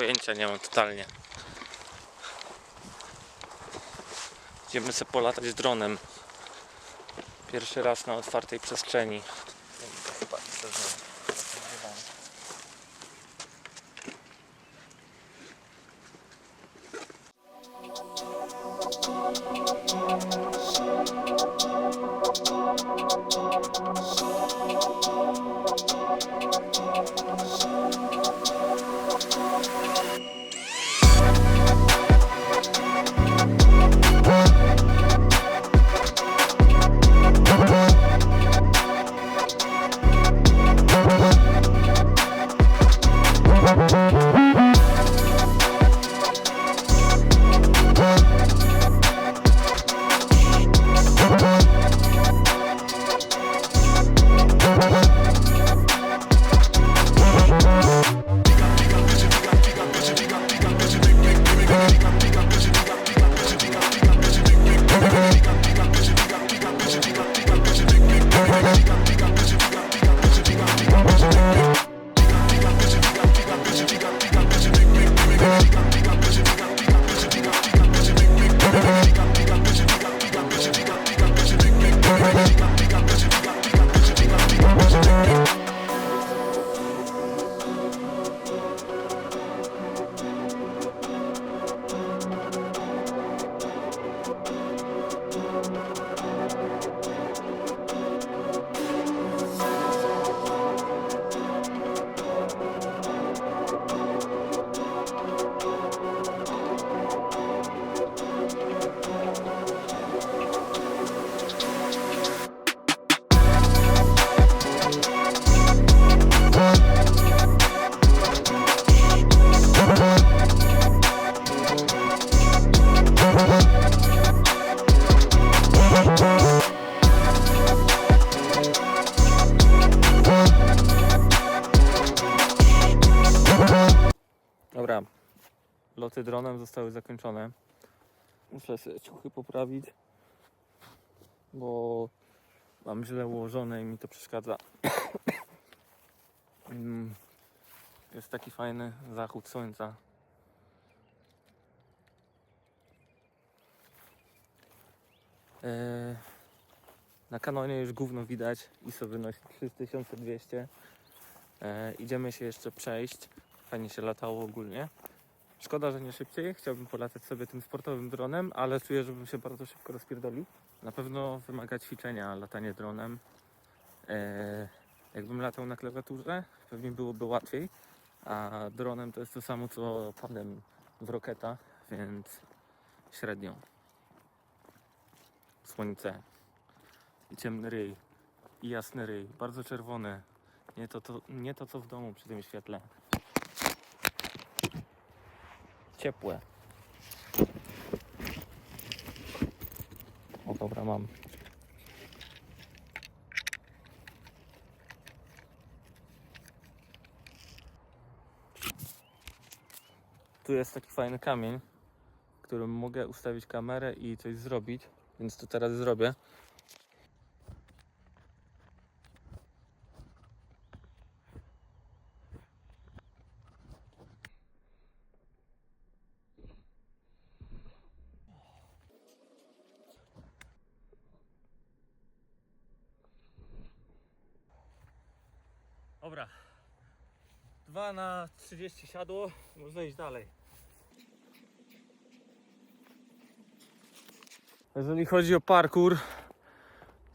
pojęcia nie mam totalnie. Idziemy sobie polatać dronem. Pierwszy raz na otwartej przestrzeni. Loty dronem zostały zakończone. Muszę sobie ciuchy poprawić, bo mam źle ułożone i mi to przeszkadza. Mm, Jest taki fajny zachód słońca. Eee, Na kanonie już gówno widać. ISO wynosi 3200. Eee, Idziemy się jeszcze przejść. Fajnie się latało ogólnie. Szkoda, że nie szybciej. Chciałbym polatać sobie tym sportowym dronem, ale czuję, żebym się bardzo szybko rozpierdolił. Na pewno wymaga ćwiczenia latanie dronem. Eee, jakbym latał na klawiaturze, pewnie byłoby łatwiej. A dronem to jest to samo co padem w roketa, więc średnio. Słońce i ciemny ryj i jasny ryj, bardzo czerwony. Nie to, to, nie to co w domu przy tym świetle. Ciepłe. O dobra, mam. Tu jest taki fajny kamień, którym mogę ustawić kamerę i coś zrobić, więc to teraz zrobię. Dobra. 2 na 30 siadło, można iść dalej. Jeżeli chodzi o parkour,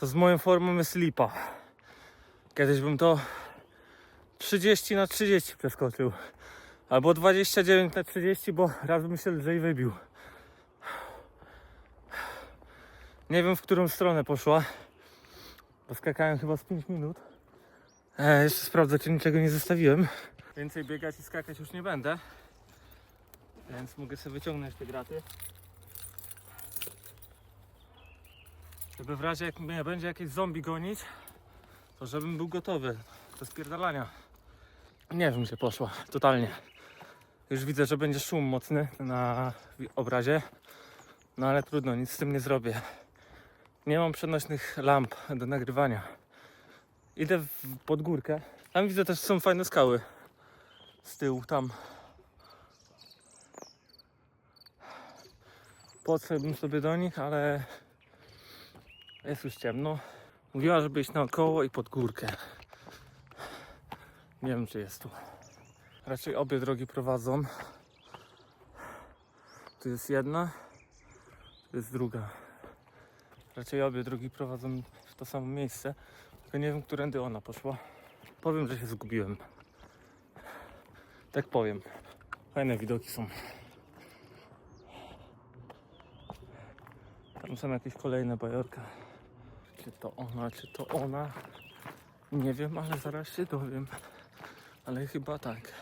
to z moją formą jest lipa. Kiedyś bym to 30 na 30 przeskoczył. Albo 29 na 30, bo raz bym się lżej wybił. Nie wiem w którą stronę poszła. Bo skakałem chyba z 5 minut. E, jeszcze sprawdzę, czy niczego nie zostawiłem. Więcej biegać i skakać już nie będę. Więc mogę sobie wyciągnąć te graty. Żeby w razie jak mnie będzie jakieś zombie gonić, to żebym był gotowy do spierdalania. Nie wiem, gdzie poszła, totalnie. Już widzę, że będzie szum mocny na obrazie. No ale trudno, nic z tym nie zrobię. Nie mam przenośnych lamp do nagrywania. Idę w, pod górkę. Tam widzę też są fajne skały. Z tyłu, tam. Podszedłbym sobie do nich, ale jest już ciemno. Mówiła, żeby iść naokoło i pod górkę. Nie wiem, czy jest tu. Raczej obie drogi prowadzą. Tu jest jedna, tu jest druga. Raczej obie drogi prowadzą w to samo miejsce tylko nie wiem, którędy ona poszła. Powiem, że się zgubiłem. Tak powiem. Fajne widoki są. Tam są jakieś kolejne bajorka. Czy to ona, czy to ona? Nie wiem, ale zaraz się dowiem. Ale chyba tak.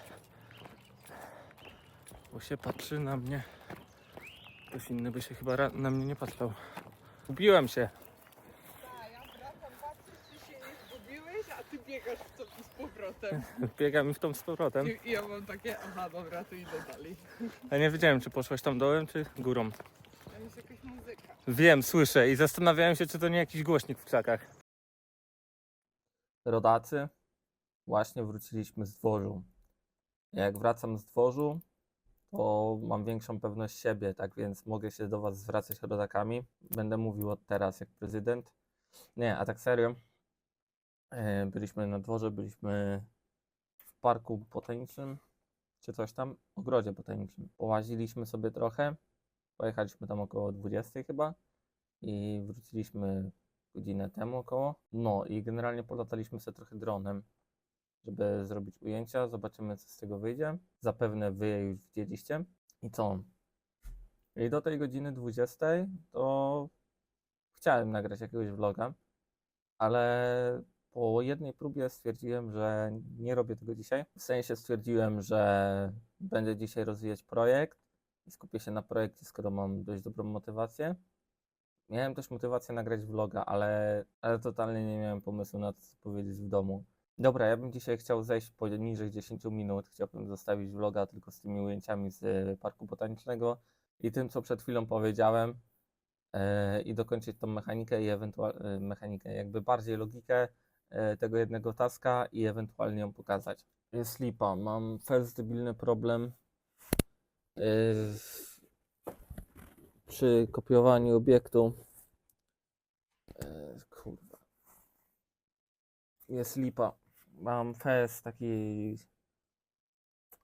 Bo się patrzy na mnie. Ktoś inny by się chyba na mnie nie patrzał. Gubiłem się. Tak, ja wracam, patrzę, czy się nie zgubiłeś, a ty biegasz w to z powrotem. Biegam mi w tą z powrotem. I, I ja mam takie, aha, dobra, to idę dalej. Ja nie wiedziałem, czy poszłaś tam dołem, czy górą. Tam jest jakaś muzyka. Wiem, słyszę i zastanawiałem się, czy to nie jakiś głośnik w krzakach. Rodacy, właśnie wróciliśmy z dworzu. Jak wracam z dworzu, to mam większą pewność siebie, tak więc mogę się do Was zwracać rodakami. Będę mówił od teraz jak prezydent. Nie, a tak serio. e, Byliśmy na dworze, byliśmy parku botanicznym, czy coś tam, ogrodzie botanicznym. Połaziliśmy sobie trochę, Pojechaliśmy tam około 20 chyba i wróciliśmy godzinę temu około. No i generalnie polataliśmy sobie trochę dronem, żeby zrobić ujęcia. Zobaczymy, co z tego wyjdzie. Zapewne wy je już widzieliście. I co? I do tej godziny 20 to chciałem nagrać jakiegoś vloga, ale po jednej próbie stwierdziłem, że nie robię tego dzisiaj. W sensie stwierdziłem, że będę dzisiaj rozwijać projekt i skupię się na projekcie, skoro mam dość dobrą motywację. Miałem też motywację nagrać vloga, ale, ale totalnie nie miałem pomysłu na to, co powiedzieć w domu. Dobra, ja bym dzisiaj chciał zejść poniżej 10 minut. Chciałbym zostawić vloga tylko z tymi ujęciami z e, parku botanicznego i tym, co przed chwilą powiedziałem. e, I dokończyć tą mechanikę i ewentualnie mechanikę, jakby bardziej logikę tego jednego taska i ewentualnie ją pokazać. Jest lipa, mam first problem Yy, przy kopiowaniu obiektu. Yy, kurwa. Jest lipa. Mam fest taki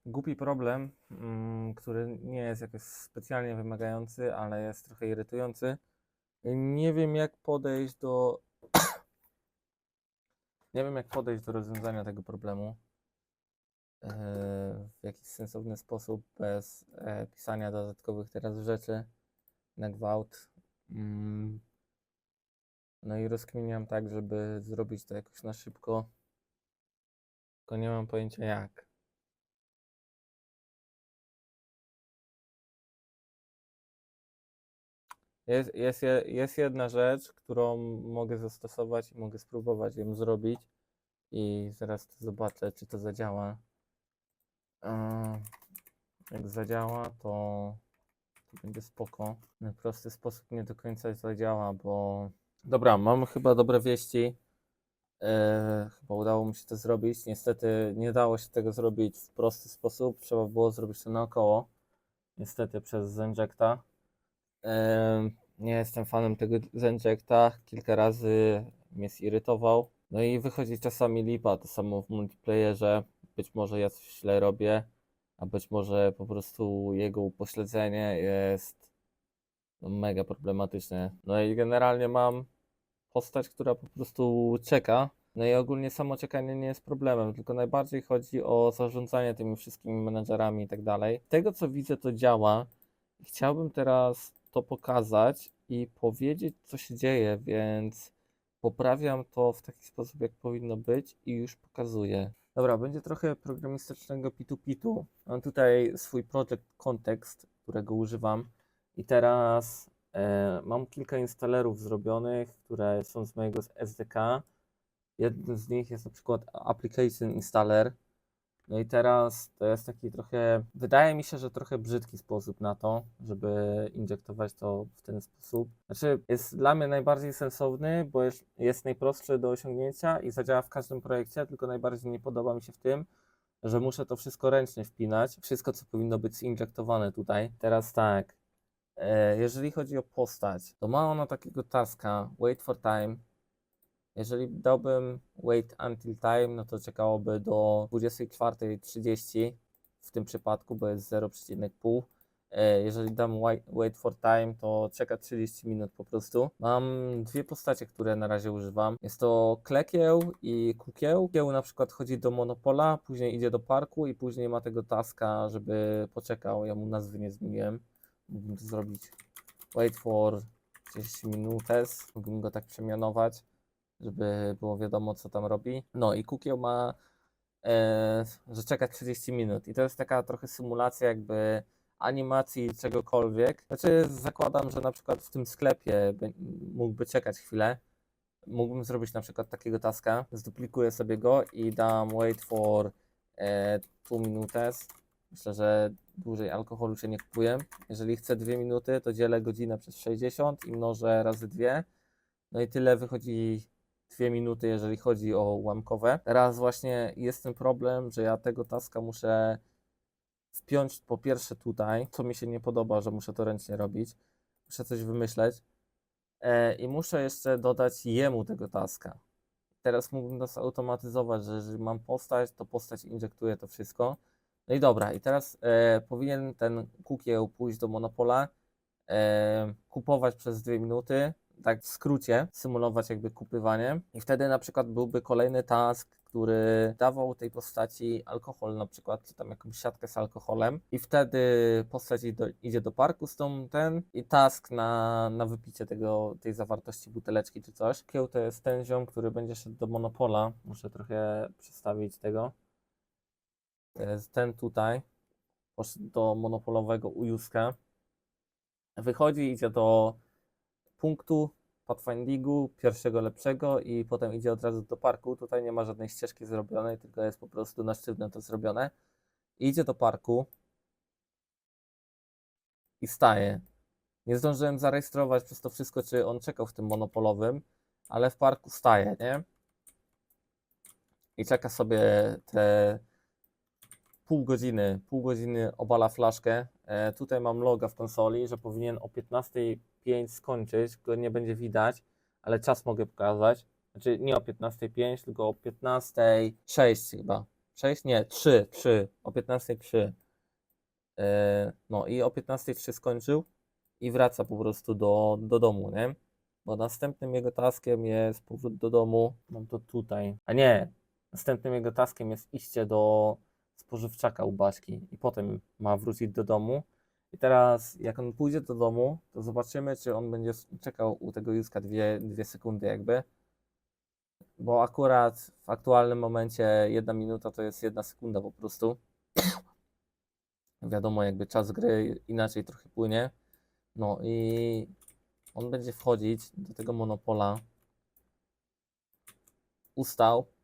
głupi problem mm, który nie jest jakoś specjalnie wymagający ale jest trochę irytujący. Nie wiem jak podejść do nie wiem jak podejść do rozwiązania tego problemu e, w jakiś sensowny sposób, bez e, pisania dodatkowych teraz rzeczy na gwałt. Mm. No i rozkminiam tak, żeby zrobić to jakoś na szybko, tylko nie mam pojęcia jak. Jest, jest, je- jest jedna rzecz, którą mogę zastosować i mogę spróbować ją zrobić i zaraz to zobaczę, czy to zadziała. Jak zadziała, to, to będzie spoko. Na prosty sposób nie do końca zadziała, bo... Dobra, mam chyba dobre wieści. Eee, chyba udało mi się to zrobić. Niestety nie dało się tego zrobić w prosty sposób. Trzeba było zrobić to naokoło. Niestety przez Zenjecta. Eee, nie jestem fanem tego Zenjecta. Kilka razy mnie zirytował. No i wychodzi czasami lipa. To samo w multiplayerze. Być może ja coś źle robię, a być może po prostu jego upośledzenie jest no, mega problematyczne. No i generalnie mam postać, która po prostu czeka. No i ogólnie samo czekanie nie jest problemem, tylko najbardziej chodzi o zarządzanie tymi wszystkimi menedżerami i tak dalej. Z tego co widzę, to działa. Chciałbym teraz to pokazać i powiedzieć, co się dzieje, więc poprawiam to w taki sposób, jak powinno być i już pokazuję. Dobra, będzie trochę programistycznego pitu-pitu. Mam tutaj swój project context, którego używam i teraz e, mam kilka instalerów zrobionych, które są z mojego SDK. Jednym z nich jest na przykład Application Installer. No i teraz to jest taki trochę, wydaje mi się, że trochę brzydki sposób na to, żeby injektować to w ten sposób. Znaczy, jest dla mnie najbardziej sensowny, bo jest, jest najprostszy do osiągnięcia i zadziała w każdym projekcie, tylko najbardziej nie podoba mi się w tym, że muszę to wszystko ręcznie wpinać. Wszystko, co powinno być zinjektowane tutaj. Teraz tak, E, jeżeli chodzi o postać, to ma ona takiego taska wait for time. Jeżeli dałbym wait until time, no to czekałoby do 24.30 w tym przypadku, bo jest 0,5. E, Jeżeli dam wai- wait for time, to czeka 30 minut po prostu. Mam dwie postacie, które na razie używam. Jest to Klekieł i Kukieł. Kukieł na przykład chodzi do Monopola, później idzie do parku i później ma tego taska, żeby poczekał. Ja mu nazwy nie zmieniłem. Mógłbym to zrobić wait for 30 minutes. Mógłbym go tak przemianować, żeby było wiadomo, co tam robi. No i Kukieł ma, e, że czeka 30 minut. I to jest taka trochę symulacja jakby animacji czegokolwiek. Znaczy zakładam, że na przykład w tym sklepie mógłby czekać chwilę. Mógłbym zrobić na przykład takiego taska. Zduplikuję sobie go i dam wait for 2 minutes. Myślę, że dłużej alkoholu się nie kupuję. Jeżeli chcę 2 minuty, to dzielę godzinę przez 60 i mnożę razy 2. No i tyle wychodzi 2 minuty, jeżeli chodzi o łamkowe. Teraz właśnie jest ten problem, że ja tego taska muszę wpiąć po pierwsze tutaj, co mi się nie podoba, że muszę to ręcznie robić. Muszę coś wymyśleć. E, I muszę jeszcze dodać jemu tego taska. Teraz mógłbym to zautomatyzować, że jeżeli mam postać, to postać injektuje to wszystko. No i dobra, i teraz e, powinien ten kukieł pójść do Monopola, e, kupować przez dwie minuty, tak w skrócie, symulować jakby kupywanie. I wtedy na przykład byłby kolejny task, który dawał tej postaci alkohol, na przykład, czy tam jakąś siatkę z alkoholem. I wtedy postać idzie do, idzie do parku z tą ten i task na, na wypicie tego, tej zawartości buteleczki czy coś. Kieł to jest ten ziom, który będzie szedł do Monopola. Muszę trochę przedstawić tego. Ten tutaj. Poszedł do monopolowego ujuska. Wychodzi, idzie do punktu pathfindingu, pierwszego lepszego i potem idzie od razu do parku. Tutaj nie ma żadnej ścieżki zrobionej, tylko jest po prostu na sztywno to zrobione. Idzie do parku i staje. Nie zdążyłem zarejestrować przez to wszystko, czy on czekał w tym monopolowym, ale w parku staje, nie? I czeka sobie te pół godziny, pół godziny obala flaszkę. E, tutaj mam loga w konsoli, że powinien o 15.05 skończyć, go nie będzie widać, ale czas mogę pokazać. Znaczy nie o 15.05, tylko o 15.06 chyba. 6? Nie, 3, 3. O 15.03. E, no i o 15.03 skończył i wraca po prostu do, do domu, nie? Bo następnym jego taskiem jest powrót do domu. Mam to tutaj. A nie, następnym jego taskiem jest iście do spożywczaka u Baśki i potem ma wrócić do domu. I teraz, jak on pójdzie do domu, to zobaczymy, czy on będzie czekał u tego Józka dwie, dwie sekundy, jakby. Bo akurat w aktualnym momencie jedna minuta to jest jedna sekunda po prostu. Wiadomo, jakby czas gry inaczej trochę płynie. No i on będzie wchodzić do tego monopola. Ustał.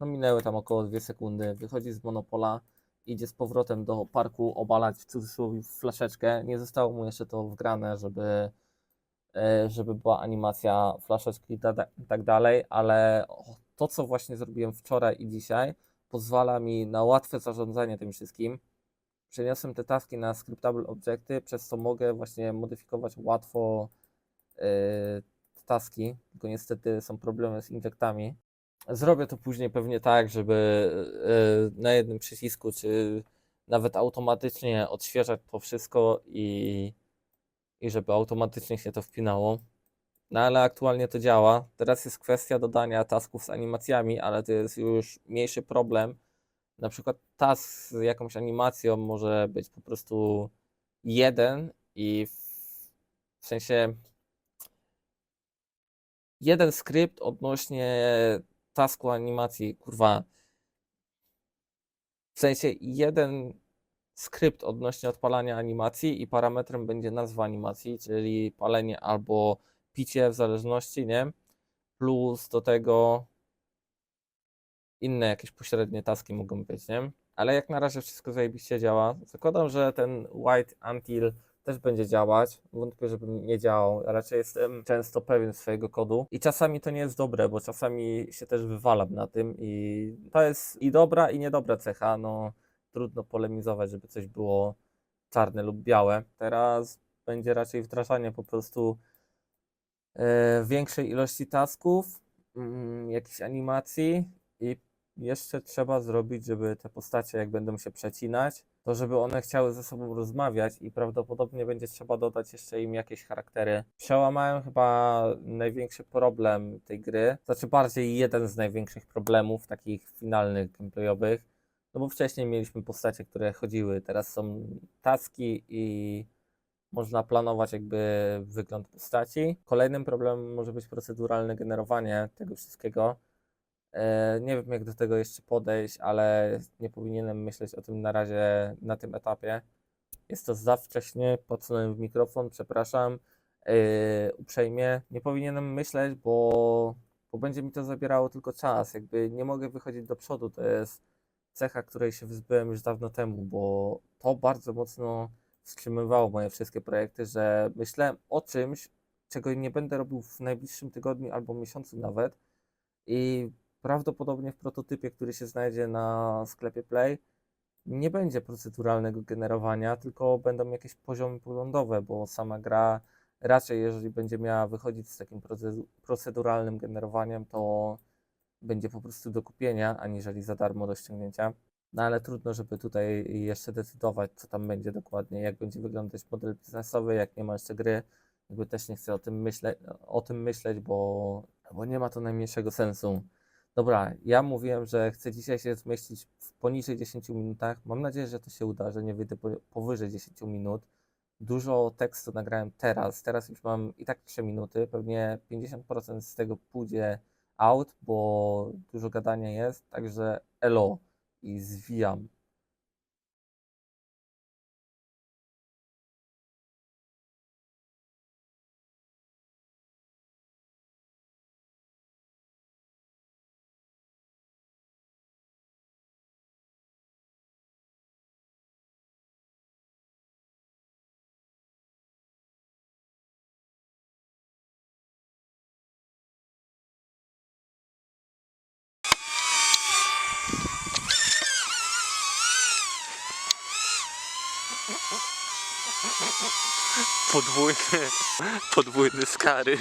No minęły tam około 2 sekundy. Wychodzi z monopola, idzie z powrotem do parku obalać w cudzysłowie flaszeczkę. Nie zostało mu jeszcze to wgrane, żeby, e, żeby była animacja flaszeczki i ta- i tak dalej, ale to, co właśnie zrobiłem wczoraj i dzisiaj, pozwala mi na łatwe zarządzanie tym wszystkim. Przeniosłem te taski na scriptable obiekty, przez co mogę właśnie modyfikować łatwo te taski, tylko niestety są problemy z injektami. Zrobię to później pewnie tak, żeby e, na jednym przycisku, czy nawet automatycznie odświeżać to wszystko i, i żeby automatycznie się to wpinało. No ale aktualnie to działa. Teraz jest kwestia dodania tasków z animacjami, ale to jest już mniejszy problem. Na przykład task z jakąś animacją może być po prostu jeden i w sensie jeden skrypt odnośnie tasku animacji, kurwa. W sensie jeden skrypt odnośnie odpalania animacji i parametrem będzie nazwa animacji, czyli palenie albo picie w zależności, nie? Plus do tego inne jakieś pośrednie taski mogą być, nie? Ale jak na razie wszystko zajebiście działa. Zakładam, że ten White Until też będzie działać. Wątpię, żeby nie działał. Raczej jestem często pewien swojego kodu. I czasami to nie jest dobre, bo czasami się też wywalam na tym i to jest i dobra, i niedobra cecha. No, trudno polemizować, żeby coś było czarne lub białe. Teraz będzie raczej wdrażanie po prostu e, większej ilości tasków, mm, jakichś animacji i jeszcze trzeba zrobić, żeby te postacie, jak będą się przecinać, to żeby one chciały ze sobą rozmawiać i prawdopodobnie będzie trzeba dodać jeszcze im jakieś charaktery. Przełamałem chyba największy problem tej gry, znaczy bardziej jeden z największych problemów takich finalnych gameplayowych, no bo wcześniej mieliśmy postacie, które chodziły, teraz są taski i można planować jakby wygląd postaci. Kolejnym problemem może być proceduralne generowanie tego wszystkiego. E, Nie wiem, jak do tego jeszcze podejść, ale nie powinienem myśleć o tym na razie na tym etapie. Jest to za wcześnie, podsunąłem w mikrofon, przepraszam. E, uprzejmie, nie powinienem myśleć, bo, bo będzie mi to zabierało tylko czas. Jakby nie mogę wychodzić do przodu. To jest cecha, której się wyzbyłem już dawno temu, bo to bardzo mocno wstrzymywało moje wszystkie projekty, że myślałem o czymś, czego nie będę robił w najbliższym tygodniu albo miesiącu nawet. I prawdopodobnie w prototypie, który się znajdzie na sklepie Play, nie będzie proceduralnego generowania, tylko będą jakieś poziomy poglądowe, bo sama gra raczej, jeżeli będzie miała wychodzić z takim procedu- proceduralnym generowaniem, to będzie po prostu do kupienia, aniżeli za darmo do ściągnięcia. No ale trudno, żeby tutaj jeszcze decydować, co tam będzie dokładnie, jak będzie wyglądać model biznesowy, jak nie ma jeszcze gry. Jakby też nie chcę o tym myśleć, o tym myśleć bo, bo nie ma to najmniejszego sensu. Dobra, ja mówiłem, że chcę dzisiaj się zmieścić w poniżej 10 minutach. Mam nadzieję, że to się uda, że nie wyjdę po- powyżej 10 minut. Dużo tekstu nagrałem teraz. Teraz już mam i tak 3 minuty. Pewnie 50% z tego pójdzie out, bo dużo gadania jest. Także elo i zwijam. Podwójny, podwójny skary.